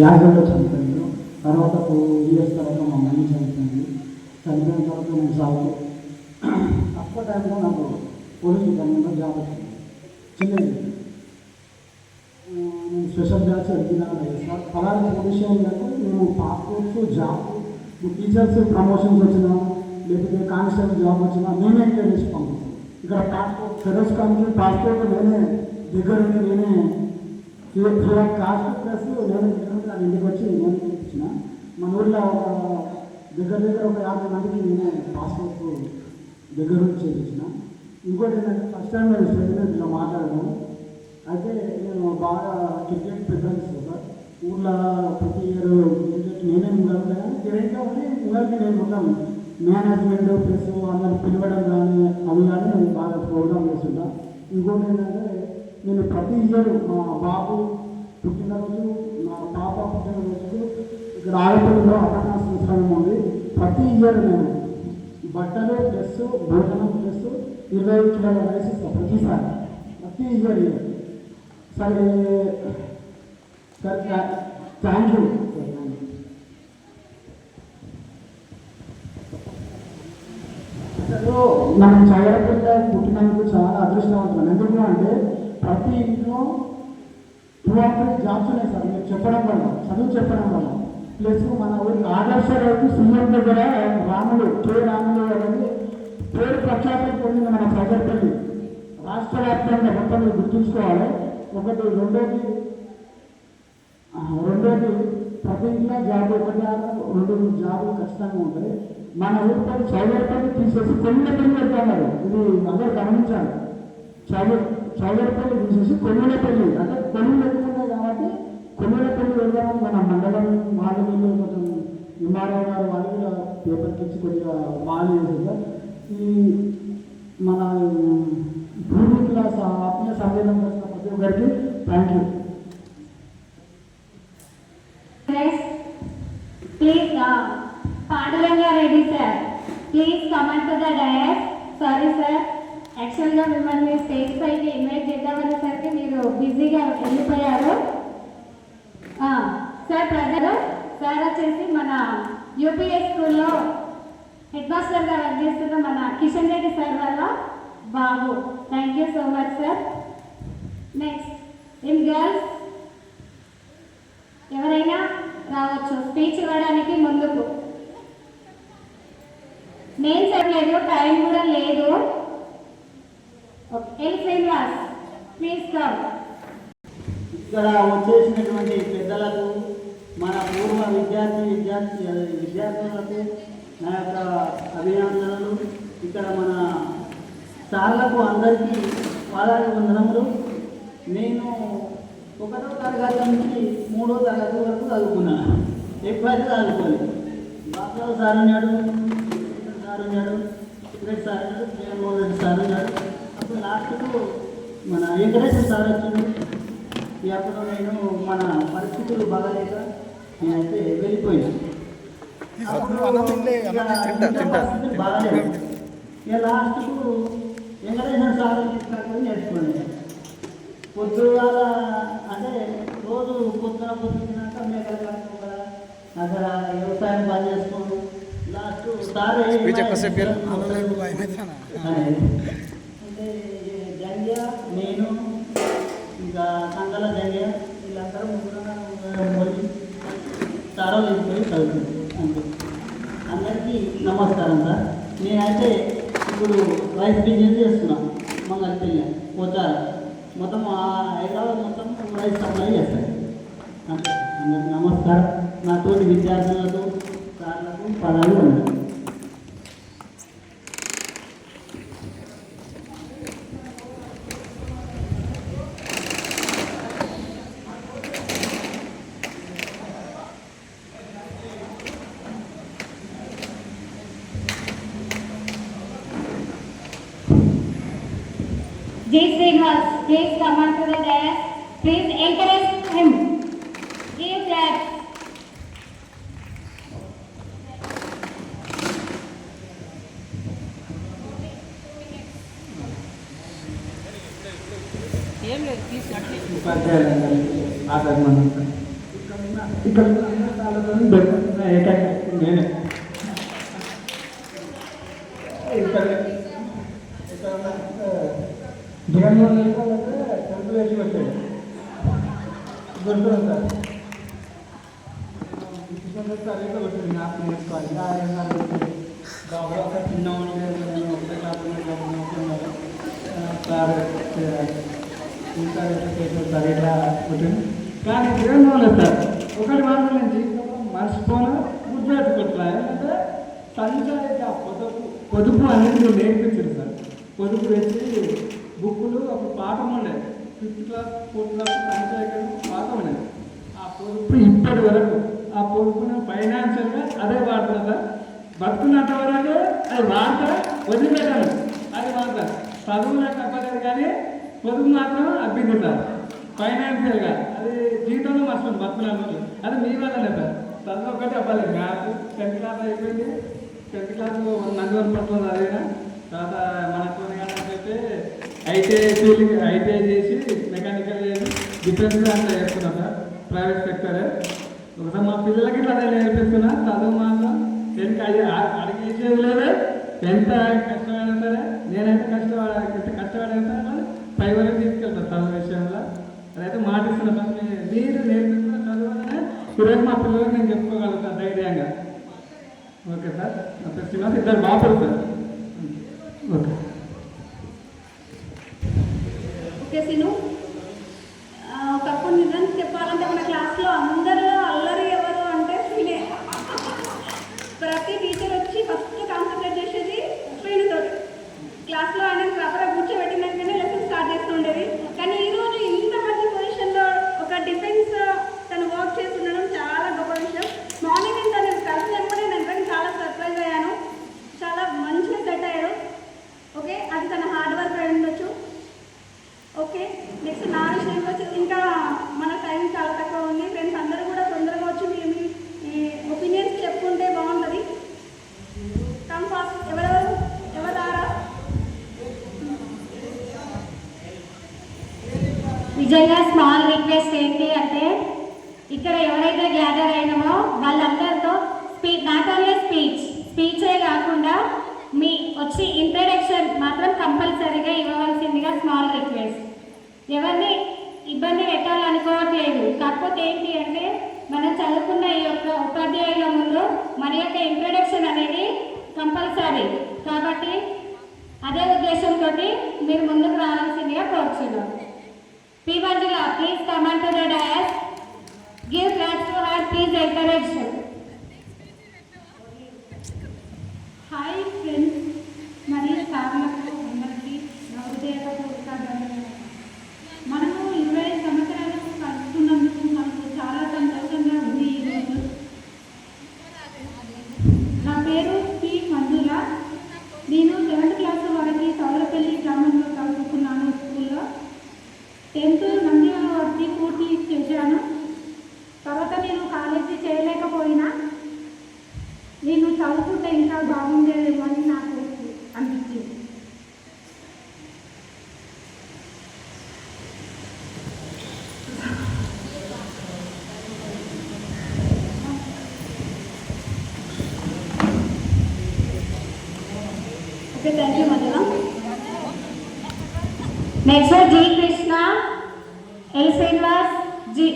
యాగంలో చనిపోయాను తర్వాత two years తర్వాత మా మమ్మీ చనిపోయింది చనిపోయిన తర్వాత నేను సాగు తక్కువ టైంలో నాకు పోలీస్ డిపార్ట్మెంట్లో జాబ్ వచ్చింది చిన్నది ఆ, నేను స్పెషల్ బ్యాచ్ అడిగినాను సార్ పలానా పొజిషన్ ఏంటంటే నేను పాస్పోర్ట్స్ జాబ్ టీచర్స్ ప్రమోషన్స్ వచ్చినా లేకపోతే కానిస్టేబుల్ జాబ్ వచ్చినా నేనే ఎంటర్ చేసి పంపిస్తాను ఇక్కడ పాస్పోర్ట్ ఫెరోస్ కంపెనీ పాస్పోర్ట్ నేనే దగ్గర ఉండి నేనే ఫ్రీ ఆఫ్ కాస్ట్ ప్లస్ నేను దగ్గర ఉండి నా ఇంటికి వచ్చి నేను ఇచ్చిన మన ఊళ్ళో ఒక దగ్గర దగ్గర ఒక యాభై మందికి నేనే పాస్పోర్ట్ దగ్గర నుంచి చేయించిన. ఇంకోటి ఏంటంటే ఫస్ట్ టైం నేను స్టేజ్ మీద ఇలా అయితే నేను బాగా క్రికెట్ ప్రిఫరెన్స్ సార్. ఊళ్ళో ప్రతి ఇయర్ క్రికెట్ నేనే ముంగలు కానీ క్రికెట్ కాబట్టి నేను మొత్తం మేనేజ్మెంట్ ప్లస్ అందరు పిలవడం కానీ అవి కానీ నేను బాగా ప్రోగ్రామ్ చేస్తుంటా ఇంకోటి ఏంటంటే నేను ప్రతి ఇయర్ మా బాబు పుట్టినరోజు నా పాప పుట్టినరోజు ఇక్కడ ఆడపిల్లలో అన్నదాన సంవత్సరం ఉంది ప్రతి ఇయర్ నేను బట్టలు ప్లస్ భోజనం ప్లస్ ఇరవై కిలోల రైస్ ఇస్తాను ప్రతిసారి. ప్రతి ఇయర్ ఇయర్ సరే సార్ థ్యాంక్ యూ. అసలు మనం చదవకుండా పుట్టినందుకు చాలా అదృష్టవంతం ఎందుకు అంటే ప్రతి ఇంట్లో టూ ఆర్ త్రీ జాబ్స్ ఉన్నాయి సార్ మీరు చెప్పడం వల్ల చదువు చెప్పడం వల్ల. ప్లస్ మన ఊరికి ఆదర్శ రైతు సీఎం దగ్గర రాములు కే రాములు అనేది పేరు ప్రఖ్యాతం పొందిన మన ప్రజలపల్లి రాష్ట్ర వ్యాప్తంగా మొత్తం మీరు గుర్తుంచుకోవాలి. ఒకటి రెండోది రెండోది ప్రతి ఇంట్లో జాబ్ ఒకటి ఆరు రెండు జాబులు ఖచ్చితంగా ఉంటాయి మన ఊరిపై చౌదరిపల్లి తీసేసి కొన్నిపల్లి పెడతారు. ఇది అందరూ గమనించాలి. చౌదరి చౌదరిపల్లి తీసేసి కొన్నిపల్లి అంటే కొన్ని ఎక్కువ కాబట్టి కొన్నిపల్లి వెళ్దామని మన మండలం వాళ్ళు వీళ్ళు కొంచెం ఎంఆర్ఓ గారు వాళ్ళు కూడా పేపర్కి ఇచ్చి కొద్దిగా మాలు చేసింది ఈ మన భూమి ఆత్మీయ సంవేదన చేసిన ప్రతి ఒక్కరికి thank you Guys, please, uh, Panduranga Reddy sir, please come to the dais. Sorry sir, యాక్చువల్గా మిమ్మల్ని స్టేజ్ పైకి ఇన్వైట్ చేద్దామనేసరికి మీరు బిజీగా వెళ్ళిపోయారు. సార్ ప్రజలు సార్ వచ్చేసి మన యూపీఎస్ స్కూల్లో హెడ్ మాస్టర్గా వర్క్ చేస్తున్న మన కిషన్ రెడ్డి సార్ వల్ల బాబు. Thank you so much sir next in girls ఎవరైనా రావచ్చు. స్పీచ్ ఇవ్వడానికి ముందుకు. నేను చెప్పలేదు టైం కూడా లేదు. ఎల్ శ్రీనివాస్ ప్లీజ్ కమ్ ఇక్కడ వచ్చేసినటువంటి పెద్దలకు మన పూర్వ విద్యార్థి విద్యార్థి విద్యార్థులకు నా యొక్క అభినందనలు. ఇక్కడ మన సార్లకు అందరికీ పాదాలు వందనములు నేను ఒకటో తరగతి నుంచి మూడో తరగతి వరకు చదువుకున్నాను ఎప్పుడైతే చదువుకోలేదు. బాబురావు సార్ ఉన్నాడు సార్ ఉన్నాడు సార్ ఉన్నాడు జగన్మోహన్ సార్ ఉన్నాడు. లాస్ట్కు మన వెంకటేశ్వర సార్ వచ్చిండు అప్పుడు నేను మన పరిస్థితులు బాగాలేక నేనైతే వెళ్ళిపోయినా. బాగాలేదు. ఇక లాస్ట్కు వెంకటేశ్వర సార్ తీసుకొని నేర్చుకున్నాను. పొద్దుగాల అంటే రోజు పొద్దున పొద్దున్నాక మేకలు కట్టుకోగల అక్కడ వ్యవసాయం పని చేసుకోను లాస్ట్ సార్ నేను ఇంకా కంగల జంగ్య వీళ్ళందరూ ముగ్గురు పోయి సారో వెళ్ళిపోయి చదువుతుంది అంతే. అందరికీ నమస్కారం సార్. నేనైతే ఇప్పుడు రైస్ బిజినెస్ చేస్తున్నా మంగళపల్లి పోతారు. మొత్తం హైదరాబాద్ మొత్తం రైస్ సప్లై చేస్తాను అంతే. అందరికీ నమస్కారం. నాతోటి విద్యార్థులతో సార్లకు పదాలు ఉన్నాయి J. Srinivas, please come on to the dais. Please encourage him. Give claps. ఉపాధ్యాయులందరికీ ఇక్కడ ఉన్న ఇక్కడ ఏకైక నేనే ఇక్కడ ఇక్కడ జగన్మోహన్ టెంపుల్ వచ్చాడు దొరుకుతుంది సార్ నాకు నేర్చుకోవాలి చిన్న నేను ఒకటే ఇంకా ఇట్లా ఉంటుంది కానీ జగన్మోహన్ రెడ్డి సార్ ఒకటి మాత్రం నేను జీవితంలో మర్చిపోను గుర్తుపెట్టుకుంటున్నా ఏంటంటే సంచారిత పొదుపు. పొదుపు అనేది నువ్వు నేర్పించింది సార్. పొదుపు తెచ్చి బుక్కులు ఒక పాఠం ఉండేది ఫిఫ్త్ క్లాస్ ఫోర్త్ క్లాస్ సంచారిత పాఠం ఉండేది ఆ పొదుపు ఇప్పటి వరకు. ఆ పొదుపును ఫైనాన్షియల్గా అదే వాడుతున్నా సార్. బతుకున్నంత వరకు అది వాడతా వదిలిపెట్టాను అది వాడతా చదువులకు తప్పలేదు కానీ పొదుపు మాత్రం అభ్యర్థిస్తారు ఫైనాన్షియల్గా. అది జీవితంలో మర్చిపోయింది బతుకున్నాను అది మీ వల్లనే సార్ చదువు ఒకటి అవ్వలేదు నాకు టెన్త్ క్లాస్ అయిపోయింది. టెన్త్ క్లాస్ నందివరం పట్ల చదివిన. తర్వాత మనకు అయితే ఐటీఐ ఫీల్డ్ ఐటీఐ చేసి మెకానికల్ చేసి డిఫెన్స్ దాంట్లో చేస్తున్నా సార్. ప్రైవేట్ సెక్టరే. ఒకసారి మా పిల్లలకి ఇట్లా నేర్పిస్తున్నా. చదువు మాత్రం ఎంత అడిగేసేది లేదు. ఎంత కష్టమైనా సరే నేనైతే కష్టపడ ఎంత కష్టపడైనా సరే పై వరకు తీసుకెళ్తాను చదువు విషయంలో. అదైతే మాటిస్తున్నా పని మీరు నేర్చుకున్న చదువునే వల్లనే ఈరోజు మా పిల్లలకు నేను చెప్పుకోగలుగుతాను ధైర్యంగా. Okay sir. నా పేరు శ్రీనివాస్. ఇద్దరు బాబులు సార్. ఓకే సిను ఆ, ఒకప్పుడు నిజం చెప్పాలంటే మన క్లాస్లో అందరూ అల్లరి ఎవరు అంటే శ్రీనే ప్రతి టీచర్ వచ్చి ఫస్ట్ కాన్సన్ట్రేట్ చేసేది శ్రీనితో క్లాస్లో ఆయన ప్రాపర్గా కూర్చోబెట్టినాకనే లెసన్ స్టార్ట్ చేస్తుండేది కానీ ఈరోజు ఇంత మంచి పొజిషన్లో ఒక డిఫెన్స్ తను వర్క్ చేస్తుండడం చాలా గొప్ప విషయం మార్నింగ్ నేను తను కలిసినప్పుడే నేను కానీ చాలా సర్ప్రైజ్ అయ్యాను చాలా మంచిగా సెట్ అయ్యాడు ఓకే అది తన హార్డ్ వర్క్ అయి ఉండొచ్చు ఓకే నెక్స్ట్ నా విషయంలో వచ్చి ఇంకా మన టైం చాలా తక్కువ ఉంది ఫ్రెండ్స్ అందరూ కూడా తొందరగా వచ్చి మీ మీ ఒపీనియన్స్ చెప్పుకుంటే బాగుంటుంది కమ్ ఫాస్ట్ ఎవరెవరు ఎవరు రారా నిజంగా స్మాల్ రిక్వెస్ట్ ఏంటి అంటే ఇక్కడ ఎవరైతే గ్యాదర్ అయినామో వాళ్ళందరితో స్పీచ్ నాట్ ఓన్లీ స్పీచ్ స్పీచే కాకుండా మీ వచ్చి ఇంట్రడక్షన్ మాత్రం కంపల్సరీగా ఇవ్వవలసిందిగా స్మాల్ రిక్వెస్ట్ ఎవరిని ఇబ్బంది పెట్టాలనుకోవట్లేదు. కాకపోతే ఏంటి అంటే మనం చదువుకున్న ఈ యొక్క ఉపాధ్యాయుల ముందు మన యొక్క ఇంట్రడక్షన్ అనేది కంపల్సరీ కాబట్టి అదే ఉద్దేశంతో మీరు ముందుకు రావాల్సిందిగా కోరుచున్నాం. Srivanjala, please come onto the dais. Give claps to her, please encourage her. Hi friends, okay thank you మధ్యలో next G Krishna. L Srinivas G.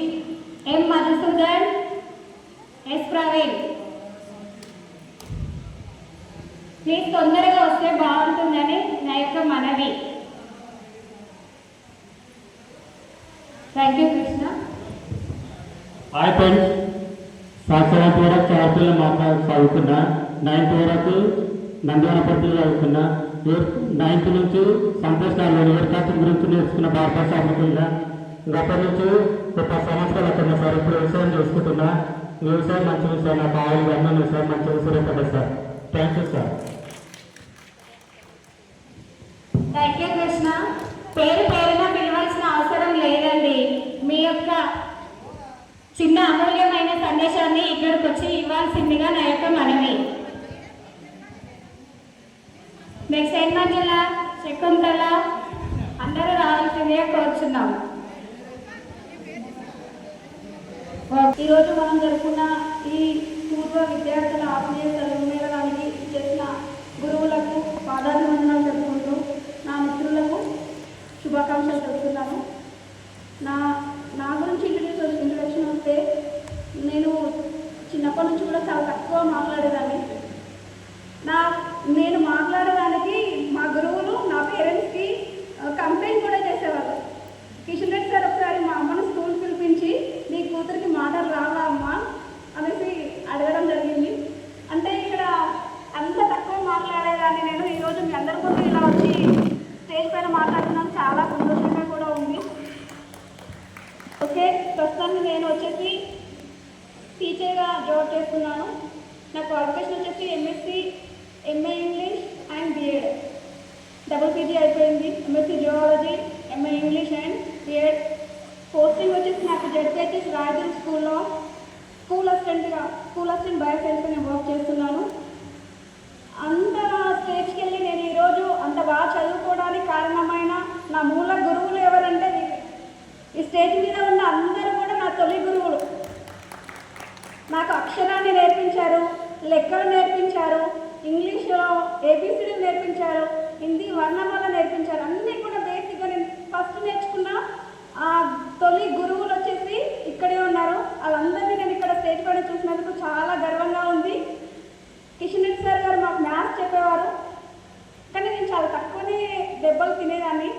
M Madhusudan S Praveen. Please తొందరగా వస్తే బాగుంటుందని నా యొక్క మనవి. Thank you Krishna. Hi friends seventh వరకు చార్పల్లి మాట్లాడి చదువుకున్నా నైన్త్ వరకు నందివనపల్లిలో చదువుకున్నా ఎయిత్ నైన్త్ నుంచి సంతోష్ ఏర్పాటు గురించి నేర్చుకున్న భారత గత నుంచి ఒక సంవత్సరాలు అక్కడ సార్ ఇప్పుడు వ్యవసాయం చేసుకుంటున్నా. వ్యవసాయం మంచి విషయం నాకు ఆవులు అన్న సార్ మంచి విషయం కదా sir. Thank you sir. Thank you Krishna. పేరు పేరున పిలవాల్సిన అవసరం లేదండి. మీ యొక్క చిన్న అమూల్యమైన సందేశాన్ని ఇక్కడికి వచ్చి ఇవ్వాల్సిందిగా నా యొక్క మనవి. నెక్స్ట్ ఎన్ మంజుల శకుంతల అందరూ రావాల్సిందిగా కోరుచున్నాం. ఈరోజు మనం జరుపుకున్న ఈ పూర్వ విద్యార్థుల ఆత్మీయ సమ్మేళనానికి చేసిన గురువులకు పాదాభివందనాలు చెప్పుకుంటూ నా మిత్రులకు శుభాకాంక్షలు తెలుపుతున్నాను. నా నా గురించి ఇంట్రడ్యూస్ ఇంట్రడక్షన్ వస్తే నేను చిన్నప్పటి నుంచి కూడా చాలా తక్కువ మాట్లాడేదాన్ని నా నేను మాట్లాడడానికి మా గురువులు నా పేరెంట్స్కి కంప్లైంట్ కూడా చేసేవాళ్ళు కిషన్ రెడ్డి సార్ ఒకసారి మా అమ్మను స్కూల్ పిలిపించి నీ కూతురికి మాటలు రావా అమ్మా అనేసి అడగడం జరిగింది అంటే ఇక్కడ అంత తక్కువ మాట్లాడేదాన్ని నేను ఈరోజు మీ అందరి ముందు ఇలా వచ్చి స్టేజ్ పైన మాట్లాడుతున్నాను చాలా సంతోషంగా కూడా ఉంది ఓకే ప్రస్తుతానికి నేను వచ్చేసి టీచర్గా జాబ్ చేస్తున్నాను నా క్వాలిఫికేషన్ వచ్చేసి MSc MA English and BEd double PG అయిపోయింది MSc geology MA English and BEd posting వచ్చేసి నాకు జడ్పిహెచ్ఎస్ రాయదుర్గ్ స్కూల్లో స్కూల్ అసిస్టెంట్గా స్కూల్ అసిస్టెంట్ బయోసైన్స్గా నేను వర్క్ చేస్తున్నాను. అంత స్టేజ్కి వెళ్ళి నేను ఈరోజు అంత బాగా చదువుకోవడానికి కారణమైన నా మూల గురువులు ఎవరంటే ఈ స్టేజ్ మీద ఉన్న అందరూ కూడా నా తొలి గురువులు. నాకు అక్షరాన్ని నేర్పించారు లెక్కలు నేర్పించారు ఇంగ్లీష్లో ఏబిసిడీలు నేర్పించారు హిందీ వర్ణమాల నేర్పించారు. అన్నీ కూడా బేసిక్గా నేను ఫస్ట్ నేర్చుకున్న ఆ తొలి గురువులు వచ్చేసి ఇక్కడే వాళ్ళందరినీ నేను ఇక్కడ స్టేజ్ పైన చూసినందుకు చాలా గర్వంగా ఉంది. కిషన్ రెడ్డి సార్ గారు మాకు మ్యాథ్స్ చెప్పేవారు. కానీ నేను చాలా తక్కువనే దెబ్బలు తినేదాన్ని.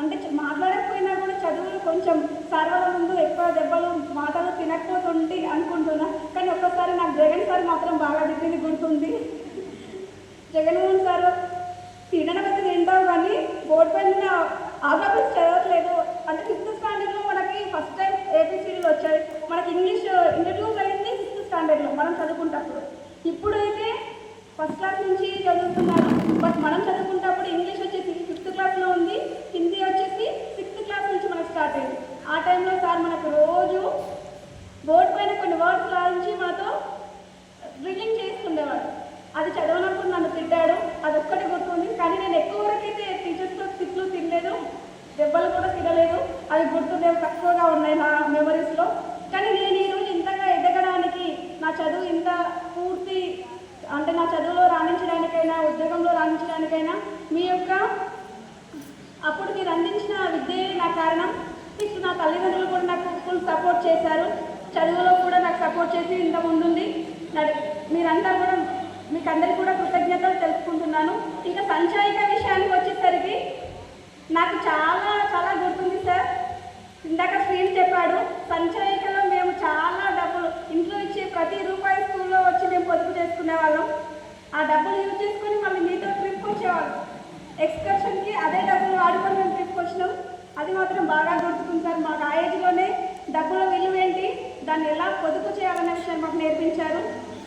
అంటే మాట్లాడకపోయినా కూడా చదువులు కొంచెం సర్వల ముందు ఎక్కువ దెబ్బలు మాటలు తినకపోతుంది అనుకుంటున్నా. కానీ ఒక్కసారి నాకు జగన్ సార్ మాత్రం బాగా తిట్టింది గుర్తుంది. జగన్మోహన్ సార్ తినడం అయితే తింటావు కానీ బోర్డు పైన ఆల్ఫాబెట్స్ చదవట్లేదు. అంటే ఫిఫ్త్ స్టాండర్డ్లో మనకి ఫస్ట్ టైం ఏపీసీడీలు వచ్చాయి. మనకి ఇంగ్లీష్ ఇంట్రడ్యూస్ అయింది సిక్స్త్ స్టాండర్డ్లో మనం చదువుకుంటప్పుడు. ఇప్పుడైతే ఫస్ట్ క్లాస్ నుంచి చదువుతున్నారు. బట్ మనం చదువుకుంటప్పుడు ఇంగ్లీష్ వచ్చేసి ఫిఫ్త్ క్లాస్లో ఉంది హిందీ వచ్చేసి సిక్స్త్ క్లాస్ నుంచి మనకు స్టార్ట్ అయింది. ఆ టైంలో సార్ మనకు రోజు బోర్డు పైన కొన్ని వర్డ్స్ రాయించి మనతో డ్రిల్లింగ్ చేస్తుండేవాడు అది చదవనప్పుడు నన్ను తిట్టాడు అది ఒక్కటి గుర్తుంది. కానీ నేను ఎక్కువ వరకు అయితే టీచర్స్తో తిట్లు తినలేదు దెబ్బలు కూడా తినలేదు. అవి గుర్తుండేవి తక్కువగా ఉన్నాయి నా మెమరీస్లో కానీ నేను ఈరోజు ఇంతగా ఎదగడానికి నా చదువు ఇంత పూర్తి అంటే నా చదువులో రాణించడానికైనా ఉద్యోగంలో రాణించడానికైనా మీ యొక్క అప్పుడు మీరు అందించిన విద్యే నా కారణం. నెక్స్ట్ నా తల్లిదండ్రులు కూడా నాకు ఫుల్ సపోర్ట్ చేశారు. చదువులో కూడా నాకు సపోర్ట్ చేసి ఇంత ముందుంది. నడి- మీరంతా కూడా మీకు అందరికీ కూడా కృతజ్ఞతలు తెలుసుకుంటున్నాను ఇంకా సంచాయిక విషయానికి వచ్చేసరికి నాకు చాలా చాలా గుర్తుంది సార్. ఇందాక శ్రీని చెప్పాడు సంచాయికలో మేము చాలా డబ్బులు ఇంట్లో ఇచ్చే ప్రతి రూపాయి స్కూల్లో వచ్చి మేము పొదుపు వాళ్ళం ఆ డబ్బులు యూజ్ చేసుకొని మళ్ళీ మీతో ట్రిప్కి వచ్చేవాళ్ళం. ఎక్స్కర్షన్కి అదే డబ్బులు వాడుకొని మేము ట్రిప్కి వచ్చినాం. అది మాత్రం బాగా గుర్తుకుంది సార్. మాకు ఆ ఏజ్లోనే డబ్బుల విలువ ఏంటి దాన్ని ఎలా పొదుపు చేయాలనే విషయం మాకు నేర్పించారు.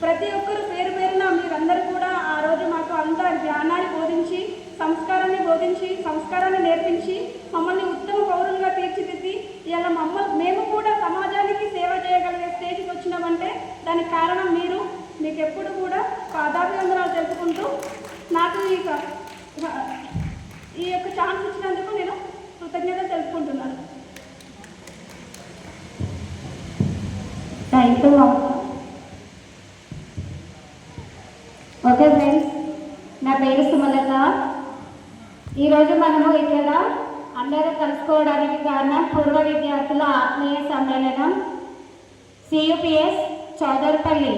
ప్రతి ఒక్కరు పేరు పేరున మీరందరూ కూడా ఆ రోజు మాకు అంత జ్ఞానాన్ని బోధించి సంస్కారాన్ని బోధించి సంస్కారాన్ని నేర్పించి మమ్మల్ని ఉత్తమ పౌరులుగా తీర్చిదిద్ది ఇలా మమ్మల్ని మేము కూడా సమాజానికి సేవ చేయగలిగే స్టేజ్కి వచ్చినామంటే దానికి కారణం మీకు ఎప్పుడు కూడా పాదాభివందనాలు తెలుపుకుంటూ నాకు ఈ ఈ యొక్క ఛాన్స్ ఇచ్చినందుకు నేను కృతజ్ఞతలు తెలుపుకుంటున్నాను. థ్యాంక్ యూ ఓకే ఫ్రెండ్స్ నా పేరు సుమలత. ఈరోజు మనము ఇక్కడ అందరూ కలుసుకోవడానికి కారణం పూర్వ విద్యార్థుల ఆత్మీయ సమ్మేళనం సియుపిఎస్ చౌదర్పల్లి.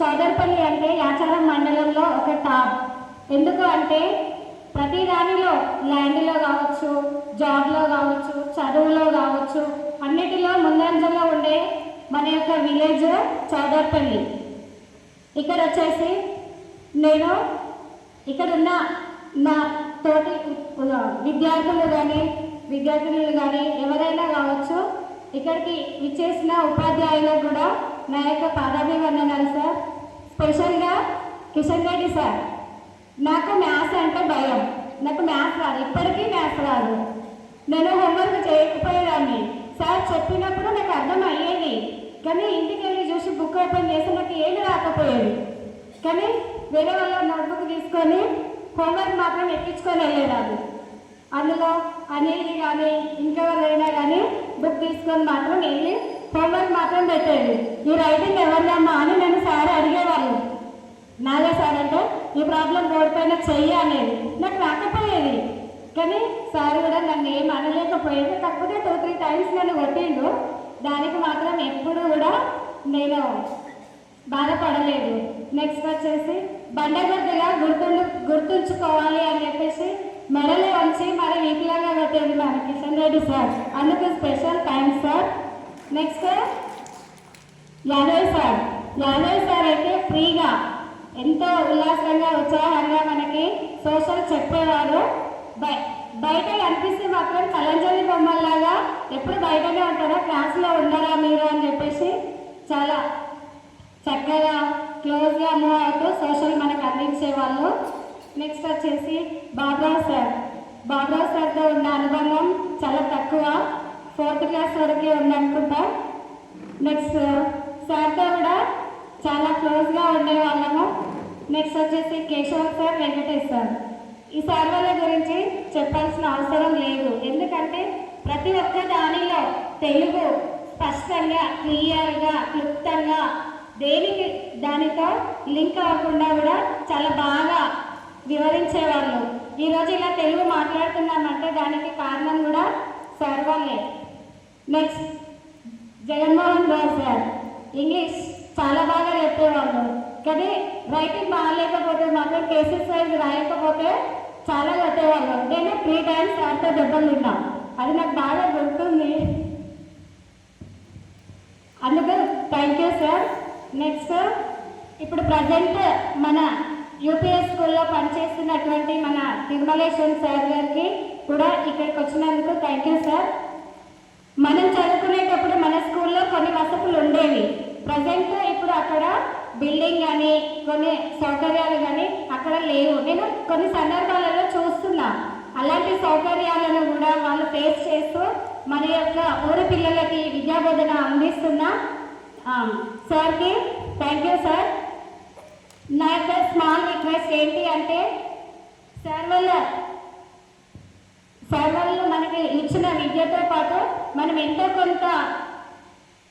చౌదర్పల్లి అంటే యాచారం మండలంలో ఒక టాప్ ఎందుకు అంటే ప్రతి దానిలో ల్యాండ్లో కావచ్చు జాబ్లో కావచ్చు చదువులో కావచ్చు అన్నిటిలో ముందంజలో ఉండే మన యొక్క విలేజ్ చౌదర్పల్లి. ఇక్కడ వచ్చేసి నేను ఇక్కడ ఉన్న నా తోటి విద్యార్థులు కానీ విద్యార్థినులు కానీ ఎవరైనా కావచ్చు ఇక్కడికి విచ్చేసిన ఉపాధ్యాయులకు కూడా నా యొక్క పాదాభివందనాలు సార్. స్పెషల్గా కిషన్ రెడ్డి సార్. నాకు మ్యాథ్స్ అంటే భయం. నాకు మ్యాథ్స్ రాదు. ఇప్పటికీ మ్యాథ్స్ రాదు. నేను హోంవర్క్ చేయకపోయేదాన్ని. సార్ చెప్పినప్పుడు నాకు అర్థం అయ్యేది. కానీ ఇంటికి వెళ్ళి చూసి బుక్ ఓపెన్ చేసి నాకు ఏమి రాకపోయేది. కానీ వేరే వాళ్ళ నోట్బుక్ తీసుకొని హోంవర్క్ మాత్రం ఎక్కించుకొని వెళ్ళేదాన్ని. అందులో అనేది కానీ ఇంకెవరైనా కానీ బుక్ తీసుకొని మాత్రం వెళ్ళి హోంవర్క్ మాత్రం పెట్టేది ఈ రైటింగ్ ఎవరిదమ్మా అని నేను సార్ అడిగేవాళ్ళు నాగా సార్ అంటే ఈ ప్రాబ్లం బోర్డు పైన చెయ్యి అనేది. నాకు రాకపోయేది. కానీ సార్ కూడా నన్ను ఏం అనలేకపోయేది. కాకపోతే టూ త్రీ టైమ్స్ నన్ను కొట్టిండు. దానికి మాత్రం ఎప్పుడు కూడా నేను బాధపడలేదు. నెక్స్ట్ వచ్చేసి బండగడ్డగా గుర్తుండు గుర్తుంచుకోవాలి అని చెప్పేసి మెడలు వంచి మరి వికలంగా పెట్టేది మన కిషన్ రెడ్డి సార్. అందుకు special thanks sir. Next Yadav sir Yadav sir అయితే ఫ్రీగా ఎంతో ఉల్లాసంగా ఉత్సాహంగా మనకి సోషల్ చెప్పేవారు. బై బయట కనిపిస్తే మాత్రం కలంజలి బొమ్మల్లాగా ఎప్పుడు బయటనే ఉంటారా? క్లాస్లో ఉండరా మీరు అని చెప్పేసి చాలా చక్కగా క్లోజ్గా మూవ్ అవుతూ సోషల్ మనకు అందించే వాళ్ళు నెక్స్ట్ వచ్చేసి బాబరావు సార్ బాబరావు సార్తో ఉన్న అనుబంధం చాలా తక్కువ. ఫోర్త్ క్లాస్ వరకే ఉందనుకుంటా. నెక్స్ట్ సార్తో కూడా చాలా క్లోజ్గా ఉండేవాళ్ళము. నెక్స్ట్ వచ్చేసి కేశవ్ సార్ వెంకటేష్ సార్. ఈ సార్ వాళ్ళ గురించి చెప్పాల్సిన అవసరం లేదు. ఎందుకంటే ప్రతి ఒక్క దానిలో తెలుగు స్పష్టంగా క్లియర్గా క్లుప్తంగా దేనికి దానితో లింక్ అవ్వకుండా కూడా చాలా బాగా వివరించేవాళ్ళు. ఈరోజు ఇలా తెలుగు మాట్లాడుతున్నామంటే దానికి కారణం కూడా సార్ వాళ్ళే. Next Jaganmohan Rao sir. English చాలా బాగా చెప్పేవాళ్ళు. కానీ రైటింగ్ బాగాలేకపోతే మాత్రం కేసెస్ వైజ్ రాయకపోతే చాలా కొట్టేవాళ్ళు నేను త్రీ టైమ్స్ సార్తో దెబ్బలు తిన్నా. అది నాకు బాగా గుర్తుంది. అందుకు థ్యాంక్ యూ సార్ నెక్స్ట్ ఇప్పుడు ప్రజెంట్ మన యూపీఎస్ స్కూల్లో పనిచేస్తున్నటువంటి మన తిరుమలేశ్వర్ సార్ గారికి కూడా ఇక్కడికి వచ్చినందుకు థ్యాంక్ యూ సార్ మనం చదువుకునేటప్పుడు మన స్కూల్లో కొన్ని వసతులు ఉండేవి. ప్రజెంట్ ఇప్పుడు అక్కడ బిల్డింగ్ కానీ కొన్ని సౌకర్యాలు కానీ అక్కడ లేవు. నేను కొన్ని సందర్భాలలో చూస్తున్నా. అలాంటి సౌకర్యాలను కూడా వాళ్ళు ఫేస్ చేస్తూ మన యొక్క ఊరి పిల్లలకి విద్యాబోధన అందిస్తున్న సార్కి థ్యాంక్ యూ సార్ నా యొక్క స్మాల్ రిక్వెస్ట్ ఏంటి అంటే సార్ వల్ల సార్ మనకి ఇచ్చిన విద్యతో పాటు మనం ఎంతో కొంత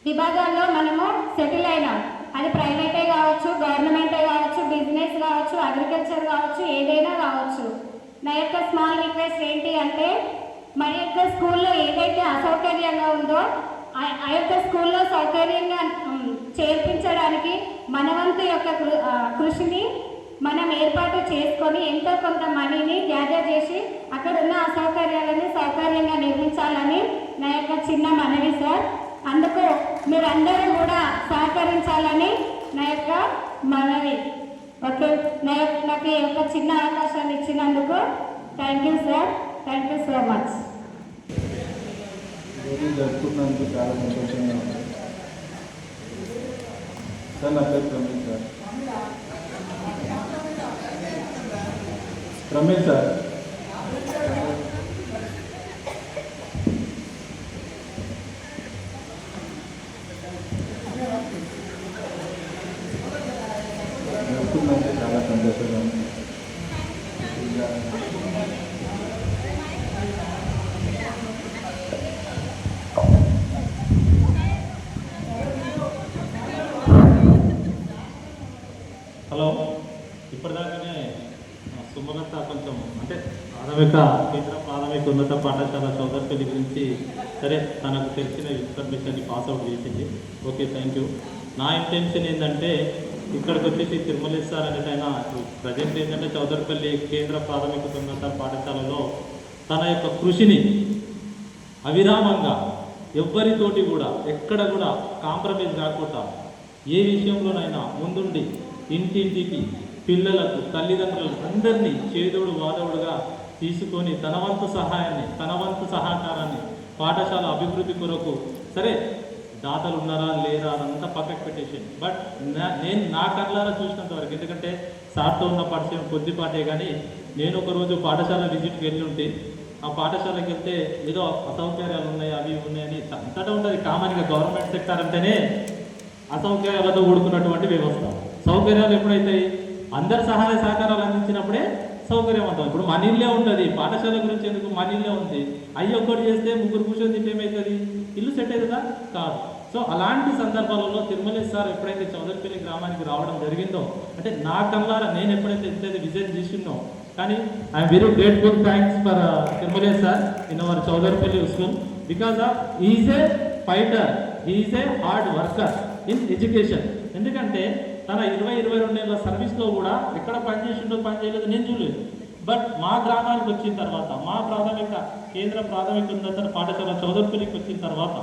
విభాగాల్లో మనము సెటిల్ అయినాం. అది ప్రైవేటే కావచ్చు గవర్నమెంటే కావచ్చు బిజినెస్ కావచ్చు అగ్రికల్చర్ కావచ్చు ఏదైనా కావచ్చు. నా యొక్క స్మాల్ రిక్వెస్ట్ ఏంటి అంటే మన యొక్క స్కూల్లో ఏదైతే అసౌకర్యంగా ఉందో ఆ- ఆ యొక్క స్కూల్లో సౌకర్యంగా చేర్పించడానికి మన వంతు యొక్క కృ- కృషిని మనం ఏర్పాటు చేసుకొని ఎంతో కొంత మనీని గ్యాదర్ చేసి అక్కడ ఉన్న అసౌకర్యాలను సౌకర్యంగా నిర్మించాలని నా యొక్క చిన్న మనవి సార్. అందుకు మీరందరూ కూడా సహకరించాలని నా యొక్క మనవి. ఓకే? నా యొక్క నాకు ఈ యొక్క చిన్న అవకాశాన్ని ఇచ్చినందుకు thank you sir. Thank you so much. జరుపుకున్నందుకు చాలా సంతోషంగా ఉంది. సార్ నా పేరు సార్. ప్రమీణ్ సార్ జరుపుకున్నందుకు చాలా సంతోషంగా ఉంది ఇంకా హలో ఇప్పటిదాకానే ఆ, సుమలత కొంచెం అంటే ప్రాథమిక కేంద్ర ప్రాథమిక ఉన్నత పాఠశాల సరే తనకు తెలిసిన ఇన్ఫర్మేషన్ని పాస్ అవుట్ చేసింది. Okay thank you. నా ఇంటెన్షన్ ఏంటంటే ఇక్కడికి వచ్చేసి తిరుమలేశ్వర్ అనేది ఆయన ప్రజెంట్ ఏంటంటే చౌదరిపల్లి కేంద్ర ప్రాథమిక ఉన్నత పాఠశాలలో తన యొక్క కృషిని అవిరామంగా ఎవ్వరితోటి కూడా ఎక్కడ కూడా కాంప్రమైజ్ కాకుండా ఏ విషయంలోనైనా ముందుండి ఇంటింటికి పిల్లలకు తల్లిదండ్రులకు అందరినీ చేదోడు వాదవుడుగా తీసుకొని తన వంతు సహాయాన్ని తన వంతు సహకారాన్ని పాఠశాల అభివృద్ధి కొరకు సరే దాతలు ఉన్నారా లేరా అదంతా పక్కకు పెట్టేసాను బట్ నా- నేను నా కళ్ళారా చూసినంత వరకు ఎందుకంటే సార్తో ఉన్న పరిచయం కొద్దిపాటే కానీ నేను ఒకరోజు పాఠశాల విజిట్కి వెళ్ళి ఉంటే ఆ పాఠశాలకి వెళ్తే ఏదో అసౌకర్యాలు ఉన్నాయి అవి ఉన్నాయని అంతటా ఉంటుంది. కామన్గా గవర్నమెంట్ సెక్టర్ అంటేనే అసౌకర్యాలతో కూడుకున్నటువంటి వ్యవస్థ. సౌకర్యాలు ఎప్పుడైతాయి? అందరి సహాయ సహకారాలు అందించినప్పుడే సౌకర్యవంతం. ఇప్పుడు మన ఇల్లే ఉంటుంది. పాఠశాల గురించి ఎందుకు మన ఇల్లే ఉంది? అయ్యి ఒక్కటి చేస్తే ముగ్గురు కూర్చొని తింటే ఏమవుతుంది ఇల్లు సెట్ అవుతుందా కాదు? సో అలాంటి సందర్భాలలో తిరుమలేశ్ సార్ ఎప్పుడైతే చౌదరిపల్లి గ్రామానికి రావడం జరిగిందో అంటే నా కల్లారా నేను ఎప్పుడైతే ఎంతైతే విజిట్ చేసిందో కానీ I'm very grateful thanks for Tirumalesh sir in our Chowdaripalli school. Because of is a fighter is a hard worker in education ఎందుకంటే తన ఇరవై ఇరవై రెండు నెలల సర్వీస్లో కూడా ఎక్కడ పనిచేసిండో పని చేయలేదు. నేను చూడలేదు. బట్ మా గ్రామానికి వచ్చిన తర్వాత మా ప్రాథమిక కేంద్ర ప్రాథమిక ఉన్నతన పాఠశాల చౌదరిపల్లికి వచ్చిన తర్వాత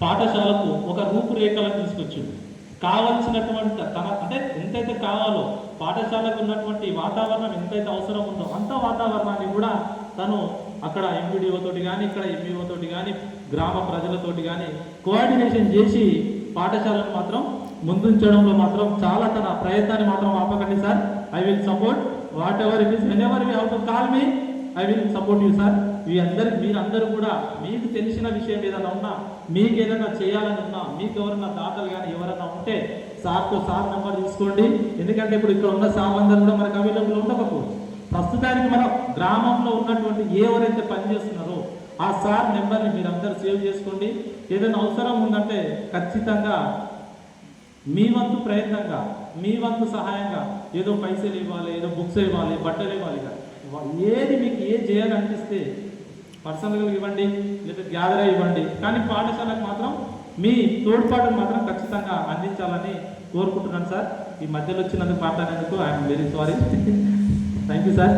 పాఠశాలకు ఒక రూపురేఖలను తీసుకొచ్చింది. కావలసినటువంటి తన అంటే ఎంతైతే కావాలో పాఠశాలకు ఉన్నటువంటి వాతావరణం ఎంతైతే అవసరం ఉందో అంత వాతావరణాన్ని కూడా తను అక్కడ ఎంపీడీఓతోటి కానీ ఇక్కడ ఎంపీఓతోటి కానీ గ్రామ ప్రజలతోటి కానీ కోఆర్డినేషన్ చేసి పాఠశాలను మాత్రం ముందుంచడంలో మాత్రం చాలా తన ప్రయత్నాన్ని మాత్రం ఆపకండి sir. I will support whatever it is whenever you have to call me I will support you sir మీ అందరి మీరందరూ కూడా మీకు తెలిసిన విషయం ఏదైనా ఉన్నా మీకు ఏదైనా చేయాలని ఉన్నా మీకు ఎవరైనా దాతలు కానీ ఎవరైనా ఉంటే సార్తో సార్ నెంబర్ తీసుకోండి. ఎందుకంటే ఇప్పుడు ఇక్కడ ఉన్న సార్లందరూ కూడా మనకు అవైలబుల్ ఉండకపోవచ్చు ప్రస్తుతానికి మన గ్రామంలో ఉన్నటువంటి ఎవరైతే పనిచేస్తున్నారో ఆ సార్ నెంబర్ని మీరందరూ సేవ్ చేసుకోండి. ఏదైనా అవసరం ఉందంటే ఖచ్చితంగా మీ వంతు ప్రయత్నంగా మీ వంతు సహాయంగా ఏదో పైసలు ఇవ్వాలి ఏదో బుక్స్ ఇవ్వాలి బట్టలు ఇవ్వాలి ఏది మీకు ఏ చేయాలనిపిస్తే పర్సనల్గా ఇవ్వండి లేదా గ్యాదర్ ఇవ్వండి. కానీ పాఠశాలకు మాత్రం మీ తోడ్పాటును మాత్రం ఖచ్చితంగా అందించాలని కోరుకుంటున్నాను సార్. ఈ మధ్యలో వచ్చినందుకు మాట్లాడేందుకు I'm very sorry. Thank you sir